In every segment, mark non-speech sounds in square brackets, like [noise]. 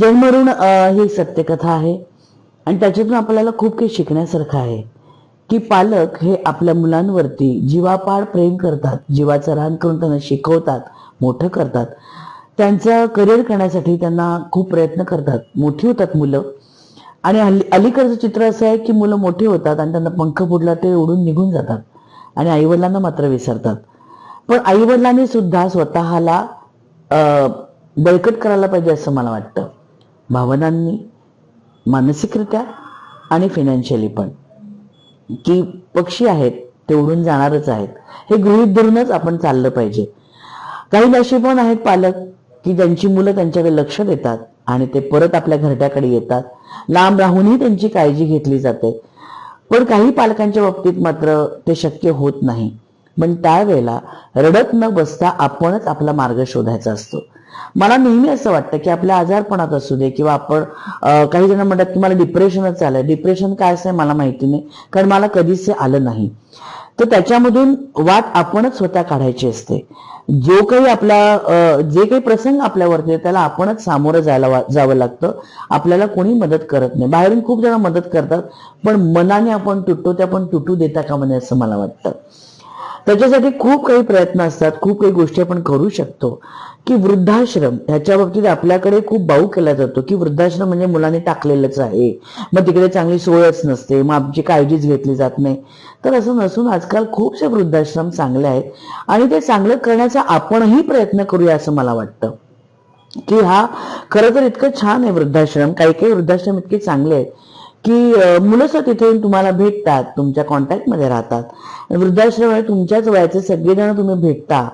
जन्मरुण ही सत्यकथा आहे. आणि त्याच्यातून आपल्याला खूप काही शिकण्यासारखं आहे. की पालक हे आपल्या मुलांवरती जीवापाड प्रेम करतात जीवाचं रान करून त्यांना शिकवतात मोठं करतात. त्यांचं करिअर करण्यासाठी त्यांना खूप प्रयत्न करतात. मोठी होतात मुलं. आणि हल्ली अलीकडचं चित्र असं आहे की मुलं मोठी होतात आणि त्यांना पंख फुटला ते उडून निघून जातात. आणि आईवडिलांना मात्र विसरतात. पण आईवडिलांनी सुद्धा स्वतःला बळकट करायला पाहिजे असं मला वाटतं. भावनांनी मानसिकरित्या आणि फिनान्शियली पण. की पक्षी आहेत ते उडून जाणारच आहेत. हे गृहीत धरूनच आपण चाललं पाहिजे. काही असे पण आहेत पालक की ज्यांची मुलं त्यांच्याकडे लक्ष देतात आणि ते परत आपल्या घरट्याकडे येतात. लांब राहूनही त्यांची काळजी घेतली जाते. पण काही पालकांच्या बाबतीत मात्र ते शक्य होत नाही. पण त्यावेळेला रडत न बसता आपणच आपला मार्ग शोधायचा असतो. मला नेहमी असं वाटतं की आपल्या आजारपणात असू दे किंवा आपण काही जण म्हणतात की मला डिप्रेशनच आलंय. डिप्रेशन काय असं मला माहिती नाही कारण मला कधीच ते आलं नाही. तर त्याच्यामधून वाट आपणच स्वतः काढायची असते. जो काही आपला जे काही प्रसंग आपल्यावरती त्याला आपणच सामोरं जायला जावं लागतं. आपल्याला कोणी मदत करत नाही. बाहेरून खूप जण मदत करतात पण मनाने आपण तुटतो ते आपण तुटू देता का म्हणे असं मला वाटतं. त्याच्यासाठी खूप काही प्रयत्न असतात खूप काही गोष्टी आपण करू शकतो. की वृद्धाश्रम ह्याच्या बाबतीत आपल्याकडे खूप बाऊ केला जातो की वृद्धाश्रम म्हणजे मुलांनी टाकलेलंच आहे. मग तिकडे चांगली सोयच नसते मग आमची काळजीच घेतली जात नाही. तर असं नसून आजकाल खूपसे वृद्धाश्रम चांगले आहेत आणि ते चांगलं करण्याचा आपणही प्रयत्न करूया असं मला वाटतं. की हा खरं तर इतकं छान आहे वृद्धाश्रम काही काही वृद्धाश्रम इतके चांगले आहेत. की अं, मुलं तिथे येऊन तुम्हाला भेटतात तुमच्या कॉन्टॅक्टमध्ये राहतात. वृद्धाश्रम तुमच्याच वयाचे सगळेजण तुम्ही भेटता.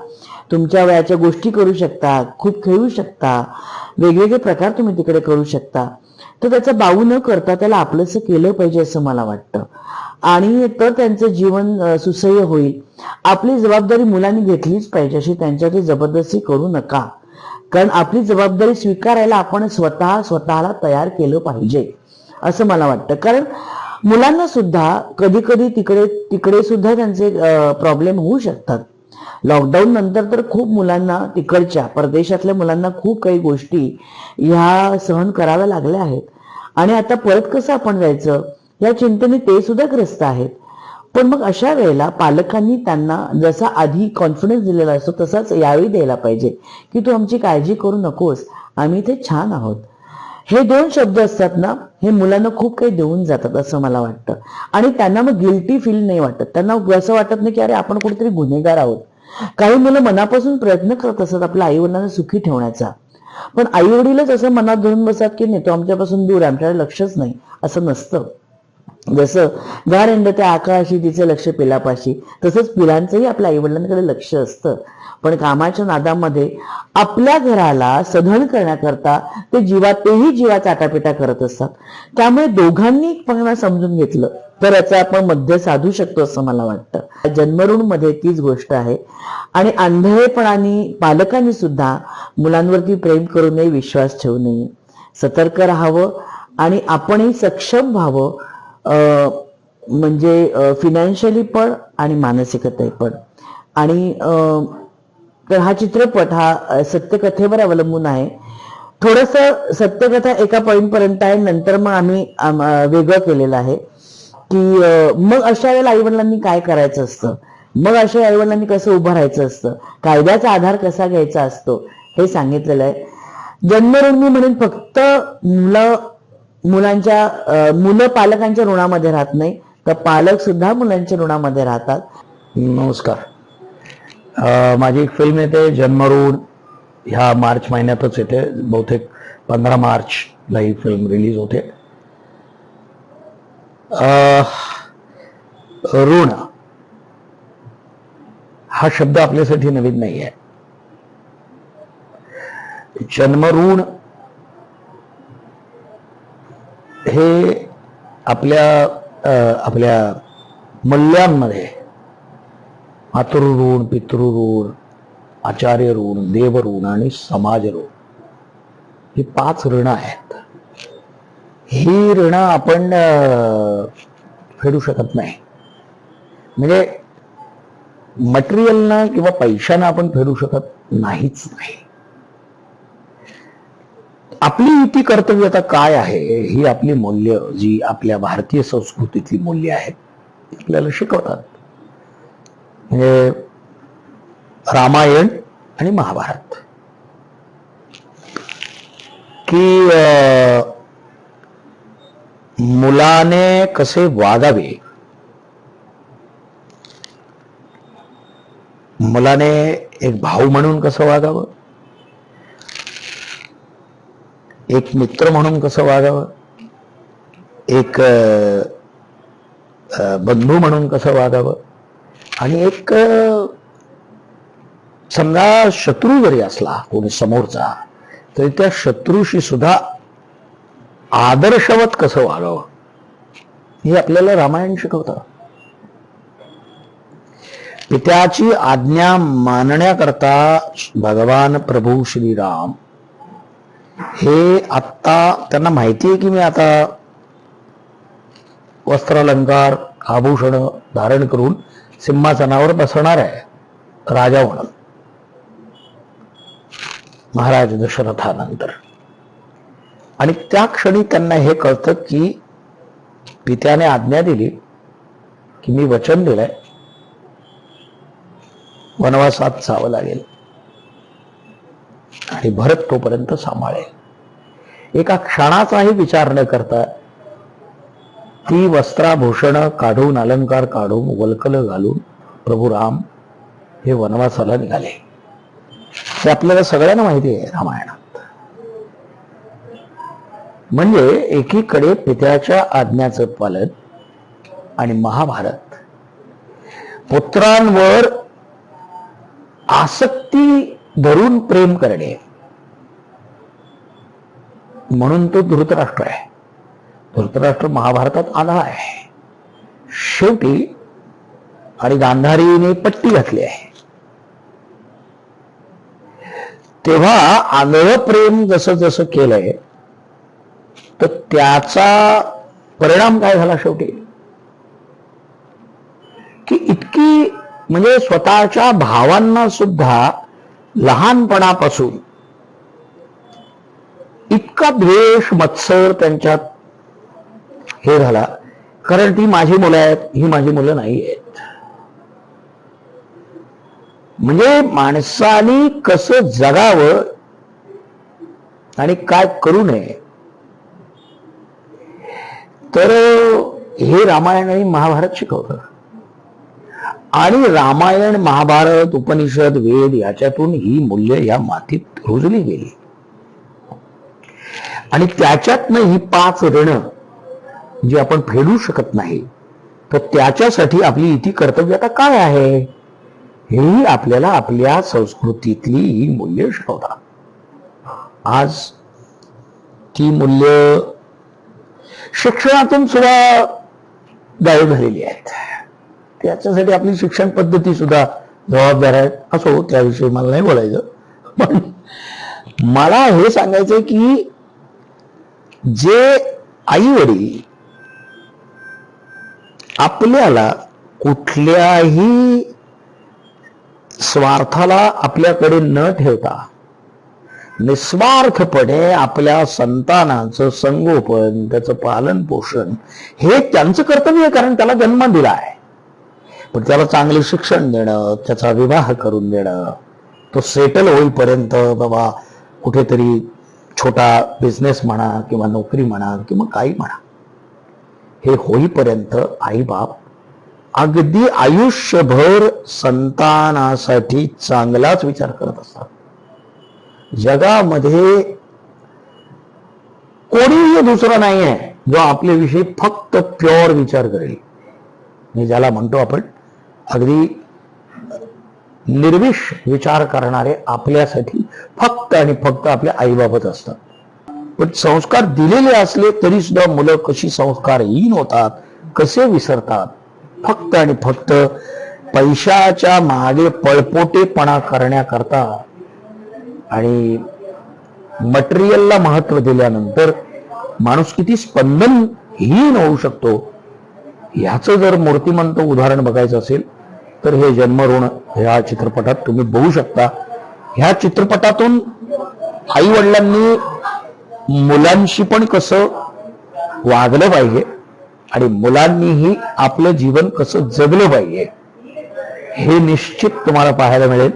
तुमच्या वयाच्या गोष्टी करू शकता खूप खेळू शकता वेगवेगळे प्रकार तुम्ही तिकडे करू शकता. तर त्याचा बाऊ न करता त्याला आपलंसं केलं पाहिजे असं मला वाटतं. आणि तर त्यांचं जीवन सुसह्य होईल. आपली जबाबदारी मुलांनी घेतलीच पाहिजे अशी त्यांच्याशी जबरदस्ती करू नका. कारण आपली जबाबदारी स्वीकारायला आपण स्वतः स्वतःला तयार केलं पाहिजे. असं मला वाटतं. कारण मुलांना सुद्धा कधी कधी तिकडे तिकडे सुद्धा त्यांचे प्रॉब्लेम होऊ शकतात. लॉकडाऊन नंतर तर खूप मुलांना तिकडच्या परदेशातल्या मुलांना खूप काही गोष्टी ह्या सहन कराव्या लागल्या आहेत. आणि आता परत कसं आपण जायचं? या चिंतेने ते सुद्धा ग्रस्त आहेत. पण मग अशा वेळेला पालकांनी त्यांना जसा आधी कॉन्फिडन्स दिलेला असतो तसाच यावेळी द्यायला पाहिजे. की तू आमची काळजी करू नकोस. आम्ही इथे छान आहोत. हे दोन शब्द असतात ना हे मुलांना खूप काही देऊन जातात असं मला वाटतं. आणि त्यांना मग गिल्टी फील नाही वाटत. त्यांना असं वाटत नाही की अरे आपण कुठेतरी गुन्हेगार आहोत. काही मुलं मनापासून प्रयत्न करत असतात आपल्या आई वडिलांना सुखी ठेवण्याचा. पण आई वडीलच असं मनात धरून बसतात की नाही तो आमच्यापासून दूर आहे आमच्याकडे लक्षच नाही असं नसतं. जसं गारेंड त्या आकाशी तिचं लक्ष पिलापाशी तसंच पिलांचंही आपल्या आईवडिलांकडे लक्ष असतं. पण कामाच्या नादामध्ये आपल्या घराला सधन करण्याकरता ते जीवा तेही जीवाचा आटापिटा करत असतात. त्यामुळे दोघांनी पण समजून घेतलं तर याचा आपण मध्य साधू शकतो असं मला वाटतं. जन्मऋणमध्ये तीच गोष्ट आहे. आणि आंधळेपणाने पालकांनी सुद्धा मुलांवरती प्रेम करू नये विश्वास ठेवू नये. सतर्क राहावं आणि आपणही सक्षम व्हावं म्हणजे फिनान्शियली पण आणि मानसिकते पण. आणि अं, तर हा चित्रपट हा सत्यकथेवर अवलंबून आहे. थोडस सत्यकथा एका पॉईंट पर्यंत आहे नंतर मग आम्ही वेगळं केलेलं आहे. की मग अशा वेळेला आईवडिलांनी काय करायचं असतं? मग अशा आईवडिलांनी कसं उभं राहायचं असतं? कायद्याचा आधार कसा घ्यायचा असतो? हे सांगितलेलं आहे. जन्मरून मी म्हणेन फक्त मुलं मुलांच्या मुलं पालकांच्या ऋणामध्ये राहत नाही तर पालक सुद्धा मुलांच्या ऋणामध्ये राहतात. नमस्कार. माझी एक फिल्म येते जन्मरूढ ह्या मार्च महिन्यातच येते बहुतेक पंधरा मार्चला ही फिल्म रिलीज होते. ऋण. हा शब्द आपल्यासाठी नवीन नाही आहे जन्मऋण हे आपल्या आपल्या मल्ल्यांमध्ये मातृऋण पितृऋण आचार्य ऋण देवऋण आणि समाज ऋण ही पाच ऋण आहेत. ही ऋण आपण फेडू शकत नाही. म्हणजे मटेरियलनं किंवा पैशानं आपण फेडू शकत नाहीच नाही. आपली युती कर्तव्यता काय आहे ही आपली मूल्य जी आपल्या भारतीय संस्कृतीतली मूल्य आहेत आपल्याला शिकवतात. म्हणजे रामायण आणि महाभारत. की मुलाने कसे वागावे? मुलाने एक भाऊ म्हणून कसं वागावं? एक मित्र म्हणून कसं वागावं? एक बंधू म्हणून कसं वागावं? आणि एक समजा शत्रू जरी असला कोणी समोरचा तरी त्या शत्रूशी सुद्धा आदर्शवत कसं वागावं? हे आपल्याला रामायण शिकवतं. पित्याची आज्ञा मानण्याकरता भगवान प्रभू श्रीराम हे आत्ता त्यांना माहिती आहे की मी आता वस्त्रालंकार आभूषण धारण करून सिंहासनावर बसणार आहे राजा म्हणून. महाराज दशरथानंतर. आणि त्या क्षणी त्यांना हे कळतं की पित्याने आज्ञा दिली की मी वचन दिलंय. वनवासात जावं लागेल. आणि भरत तोपर्यंत सांभाळेल. एका क्षणाचाही विचार न करता ती वस्त्राभूषण काढून अलंकार काढून वलकल घालून प्रभू राम हे वनवासाला निघाले. हे आपल्याला सगळ्यांना माहिती आहे रामायणात. म्हणजे एकीकडे पित्याच्या आज्ञाचं पालन आणि महाभारत. पुत्रांवर आसक्ती धरून प्रेम करणे. म्हणून तो धृतराष्ट्र आहे. धृतराष्ट्र महाभारतात आला आहे. शेवटी आणि गांधारीने पट्टी घातली आहे. तेव्हा आंधळ प्रेम जसं जसं केलंय तर त्याचा परिणाम काय झाला शेवटी? की इतकी म्हणजे स्वतःच्या भावांना सुद्धा लहानपणापासून इतका द्वेष मत्सर त्यांच्यात हे झाला. कारण ती माझी मुलं आहेत ही माझी मुलं नाही आहेत. म्हणजे माणसाने कसं जगावं आणि काय करू नये. तर हे रामायण आणि महाभारत शिकवतं. आणि रामायण महाभारत उपनिषद वेद याच्यातून ही मूल्य या मातीत रुजली गेली. आणि त्याच्यातनं ही पाच ऋण जी आपण फेडू शकत नाही तर त्याच्यासाठी आपली इति कर्तव्यता काय आहे? हेही आपल्याला आपल्या संस्कृतीतली ही मूल्य शिकवतात आज ती मूल्य शिक्षणातून सुद्धा गायब झालेली आहेत. त्याच्यासाठी आपली शिक्षण पद्धती सुद्धा जबाबदार आहे असो हो, त्याविषयी मला नाही बोलायचं. पण मला हे सांगायचं की जे आई वडील आपल्याला कुठल्याही स्वार्थाला आपल्याकडे न ठेवता निस्वार्थपणे आपल्या संतानाचं संगोपन त्याचं पालन पोषण हे त्यांचं कर्तव्य आहे कारण त्याला जन्म दिला आहे. पण त्याला चांगलं शिक्षण देणं त्याचा विवाह करून देणं तो सेटल होईपर्यंत बाबा कुठेतरी छोटा बिझनेस म्हणा किंवा नोकरी म्हणा किंवा काही म्हणा हे होईपर्यंत आई बाप अगदी आयुष्यभर संतानासाठी चांगलाच विचार करत असतात. जगामध्ये कोणीही दुसरा नाही आहे जो आपल्याविषयी फक्त प्युअर विचार करेल. मी ज्याला म्हणतो आपण अगदी निर्विष विचार करणारे आपल्यासाठी फक्त आणि फक्त आपल्या आईबाबत असतात. पण संस्कार दिलेले असले तरी सुद्धा मुलं कशी संस्कारहीन होतात कसे विसरतात? फक्त आणि फक्त पैशाच्या मागे पळपोटेपणा करण्याकरता आणि मटेरियलला महत्त्व दिल्यानंतर माणूस किती स्पंदनहीन होऊ शकतो? ह्याचं जर मूर्तिमंत उदाहरण बघायचं असेल तर हे जन्मऋण ह्या चित्रपटात तुम्ही बघू शकता. ह्या चित्रपटातून आई वडिलांनी मुलांशी पण कसं वागलं पाहिजे आणि मुलांनीही आपलं जीवन कसं जगलं पाहिजे हे निश्चित तुम्हाला पाहायला मिळेल.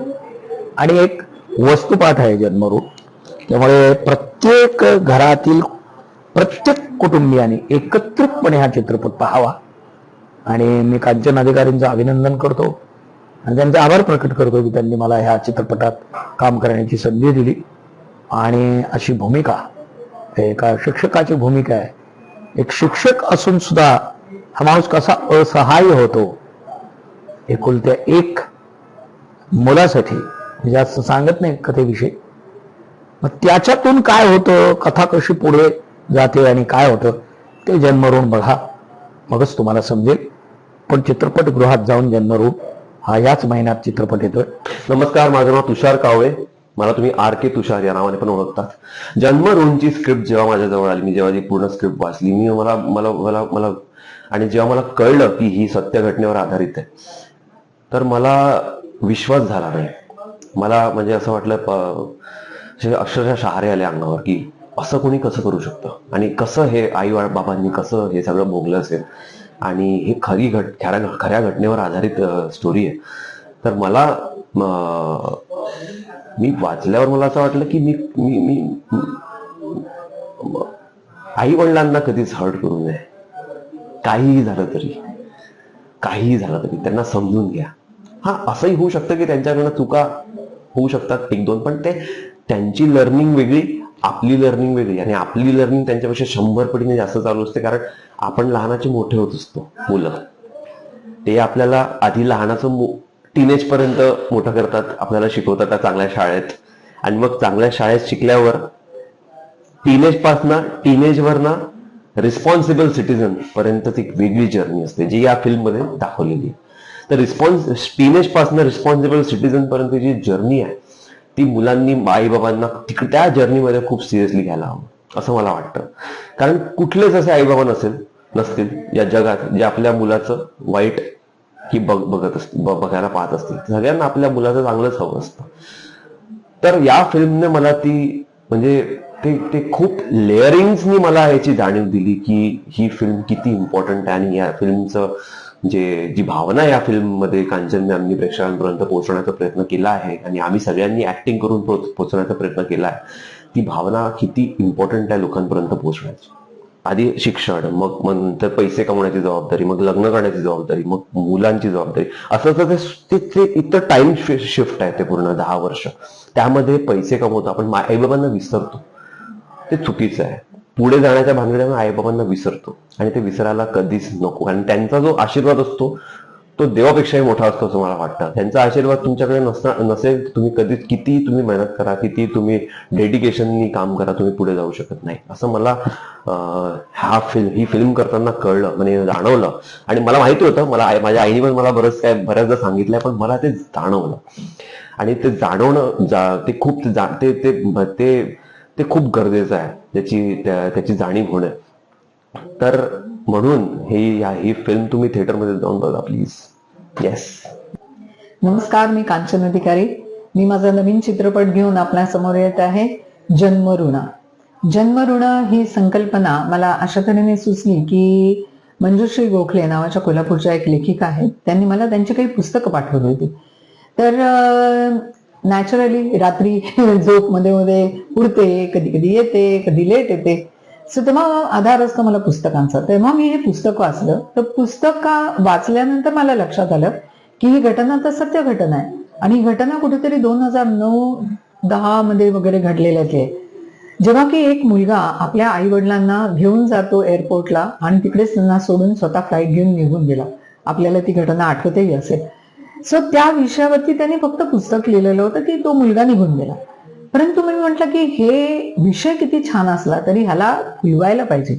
आणि एक वस्तुपाठ आहे जन्मरूप त्यामुळे प्रत्येक घरातील प्रत्येक कुटुंबियांनी एकत्रितपणे हा चित्रपट पाहावा. आणि मी कांचन अधिकारींचं अभिनंदन करतो आणि त्यांचा आभार प्रकट करतो की त्यांनी मला ह्या चित्रपटात काम करण्याची संधी दिली. आणि अशी भूमिका एका शिक्षकाची भूमिका आहे. एक शिक्षक असून सुद्धा हा माणूस कसा असहाय्य होतो एकुलत्या एक मुलासाठी. मी जास्त सांगत नाही कथेविषयी. मग त्याच्यातून काय होतं कथा कशी पुढे जाते आणि काय होतं ते जन्मरून बघा. मगच तुम्हाला समजेल. पण चित्रपटगृहात जाऊन जन्मरूप हा याच महिन्यात चित्रपट येतोय. नमस्कार माझं नाव तुषार कावळे. मला तुम्ही आर के तुषार या नावाने पण ओळखतात. जन्मरूनची स्क्रिप्ट जेव्हा माझ्याजवळ आली मी जेव्हा ती पूर्ण स्क्रिप्ट वाचली मी मला मला मला मला आणि जेव्हा मला कळलं की ही सत्य घटनेवर आधारित आहे तर मला विश्वास झाला नाही. मला म्हणजे असं वाटलं प- अक्षरशः शहारे आले अंगावर की असं कोणी कसं करू शकतं? आणि कसं हे आई बाबांनी कसं हे सगळं भोगलं असेल? आणि हे खरी घट खऱ्या खऱ्या घटनेवर आधारित स्टोरी आहे. तर मला मी वाचल्यावर मला असं वाटलं की मी मी मी आई वडिलांना कधीच हर्ट करू नये. काहीही झालं तरी. काहीही झालं तरी. त्यांना समजून घ्या. हा असंही होऊ शकतं की त्यांच्याकडनं चुका होऊ शकतात एक दोन पण ते त्यांची लर्निंग वेगळी आपली लर्निंग वेगळी आणि आपली लर्निंग त्यांच्यापेक्षा शंभर पटीने जास्त चालू असते कारण आपण लहानाचे मोठे होत असतो मुलं. ते आपल्याला आधी लहानाचं टीनेज पर्यंत मोठं करतात आपल्याला शिकवतात त्या चांगल्या शाळेत. आणि मग चांगल्या शाळेत शिकल्यावर टीनेज पासनं टीनेज वरनं रिस्पॉन्सिबल सिटीजन पर्यंत एक वेगळी जर्नी असते जी या फिल्ममध्ये दाखवलेली आहे. तर रिस्पॉन्स टीनेज पासनं रिस्पॉन्सिबल सिटीजन पर्यंत जी जर्नी आहे ती मुलांनी आई बाबांना तिक- त्या जर्नीमध्ये खूप सिरियसली घ्यायला हवं असं मला वाटतं. कारण कुठलेच असे आई बाबा नसेल नसतील या जगात जे आपल्या मुलाचं वाईट ही बघ बघत असतील बघायला पाहत असतील. सगळ्यांना आपल्या मुलाचं चांगलंच हवं असतं. तर या फिल्मने मला ती म्हणजे ते ते खूप लेअरिंग्सनी मला याची जाणीव दिली की ही फिल्म किती इम्पॉर्टंट आहे आणि या फिल्मचं जे जी भावना या फिल्ममध्ये कांचन मॅमनी प्रेक्षकांपर्यंत पोहोचवण्याचा प्रयत्न केला आहे आणि आम्ही सगळ्यांनी ऍक्टिंग करून पोहोचवण्याचा प्रयत्न केला आहे ती भावना किती इम्पॉर्टंट आहे लोकांपर्यंत पोहोचण्याची आधी शिक्षण मग मग नंतर पैसे कमवण्याची जबाबदारी मग लग्न करण्याची जबाबदारी मग मुलांची जबाबदारी. असं ते- ते इतर टाइम शिफ्ट आहे ते पूर्ण दहा वर्ष. त्यामध्ये पैसे कमवतो आपण मा- आईबाबांना विसरतो. ते चुकीचं आहे. पुढे जाण्याच्या भानगड्यानं आईबाबांना विसरतो. आणि ते विसरायला कधीच नको. आणि त्यांचा जो आशीर्वाद असतो तो देवापेक्षाही मोठा असतो असं मला वाटतं. त्यांचा आशीर्वाद तुमच्याकडे नसणार नसेल तुम्ही कधीच किती तुम्ही मेहनत करा किती तुम्ही डेडिकेशननी काम करा तुम्ही पुढे जाऊ शकत नाही. असं मला हा फिल्म ही फिल्म करताना कळलं म्हणजे जाणवलं. आणि मला माहिती होतं मला आई- माझ्या आईने पण मला बरंच काय बऱ्याचदा सांगितलंय पण मला ते जाणवलं. आणि ते जाणवणं जा- ते खूप जा- ते ते ते खूप गरजेचं आहे त्याची त्याची जाणीव होणं. तर म्हणून ही या- ही फिल्म तुम्ही थिएटरमध्ये जाऊन बघा प्लीज येस नमस्कार मी कांचन अधिकारी. मी माझा नवीन चित्रपट घेऊन आपल्यासमोर येत आहे जन्मऋणा जन्मऋण ही संकल्पना मला अशा तऱ्हेने सुचली की मंजुश्री गोखले नावाच्या कोल्हापूरच्या एक लेखिका आहेत. त्यांनी मला त्यांची काही पुस्तकं पाठवली होती. तर नॅचरली रात्री [laughs] झोपमध्ये मध्ये उडते कधी कधी येते कधी लेट येते. सो तेव्हा आधार असतो मला पुस्तकांचा. तेव्हा मी हे पुस्तक वाचलं. तर पुस्तक वाचल्यानंतर मला लक्षात आलं की ही घटना तर सत्य घटना आहे. आणि ही घटना कुठेतरी दोन हजार नऊ दहा मध्ये वगैरे घडलेल्याची आहे जेव्हा की एक मुलगा आपल्या आई वडिलांना घेऊन जातो एअरपोर्टला आणि तिकडेच त्यांना सोडून स्वतः फ्लाईट घेऊन निघून गेला. आपल्याला ती घटना आठवतही असेल. सो त्या विषयावरती त्यांनी फक्त पुस्तक लिहिलेलं होतं की तो मुलगा निघून गेला. परंतु मी म्हटलं की हे विषय किती छान असला तरी ह्याला खुलवायला पाहिजे.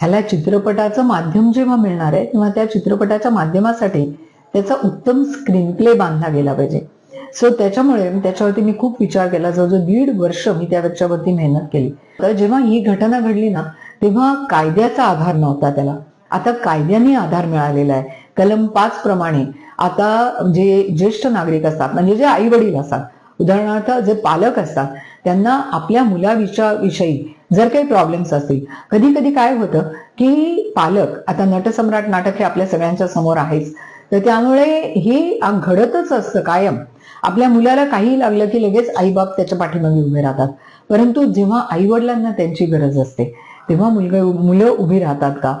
ह्याला चित्रपटाचं माध्यम जेव्हा मिळणार आहे तेव्हा त्या चित्रपटाच्या माध्यमासाठी त्याचा उत्तम स्क्रीन प्ले बांधला गेला पाहिजे. सो त्याच्यामुळे त्याच्यावरती मी खूप विचार केला. जवळजवळ दीड वर्ष मी त्याच्यावरती मेहनत केली. तर जेव्हा ही घटना घडली ना तेव्हा कायद्याचा आधार नव्हता त्याला. आता कायद्याने आधार मिळालेला आहे. कलम पाच प्रमाणे आता जे ज्येष्ठ नागरिक असतात म्हणजे जे आई वडील असतात उदाहरणार्थ जे पालक असतात त्यांना आपल्या मुलाविषयी विषयी जर काही प्रॉब्लेम्स असतील कधी कधी काय होतं की पालक आता नटसम्राट नाटक हे आपल्या सगळ्यांच्या समोर आहेच तर त्यामुळे हे घडतच असतं कायम. आपल्या मुलाला काही लागलं की लगेच आईबाप त्याच्या पाठीमागे उभे राहतात. परंतु जेव्हा आई वडिलांना त्यांची गरज असते तेव्हा मुलगा मुलं उभी राहतात का?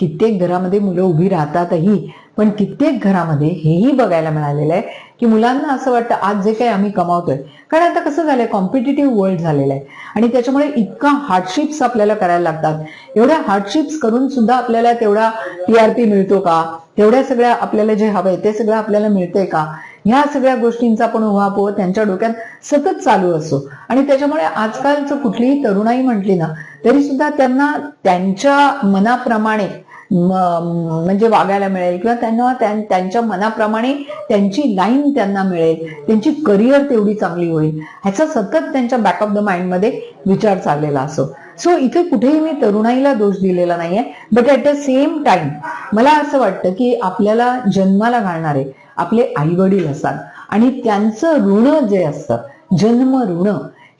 कित्येक घरामध्ये मुलं उभी राहतातही पण कित्येक घरामध्ये हेही बघायला मिळालेलं आहे की मुलांना असं वाटतं आज जे काही आम्ही कमावतोय. कारण आता कसं झालंय कॉम्पिटेटिव्ह वर्ल्ड झालेलं आहे. आणि त्याच्यामुळे इतका हार्डशिप्स आपल्याला करायला लागतात. एवढ्या हार्डशिप्स करून सुद्धा आपल्याला तेवढा टीआरपी मिळतो का? तेवढ्या सगळ्या आपल्याला जे हवंय ते सगळं आपल्याला मिळतंय का? ह्या सगळ्या गोष्टींचा पण उहापोह त्यांच्या डोक्यात सतत चालू असतो. आणि त्याच्यामुळे आजकालचं कुठलीही तरुणाई म्हटली ना तरी सुद्धा त्यांना त्यांच्या मनाप्रमाणे म्हणजे वागायला मिळेल किंवा त्यांना त्यांच्या मनाप्रमाणे त्यांची लाईन त्यांना मिळेल. त्यांची करिअर तेवढी चांगली होईल. ह्याचा सतत त्यांच्या बॅक ऑफ द माइंडमध्ये विचार चाललेला असो. सो इथे कुठेही मी तरुणाईला दोष दिलेला नाहीये. But at the same time मला असं वाटतं की आपल्याला जन्माला घालणारे आपले आई वडील असतात. आणि त्यांचं ऋण जे असतं जन्म ऋण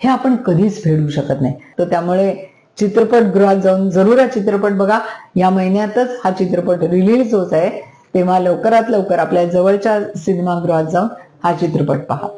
हे आपण कधीच फेडू शकत नाही. तर त्यामुळे चित्रपटगृहात जाऊन जरूर हा चित्रपट बघा. या महिन्यातच हा चित्रपट रिलीज होत आहे. तेव्हा लवकरात लवकर आपल्या जवळच्या सिनेमागृहात जाऊन हा चित्रपट पहा.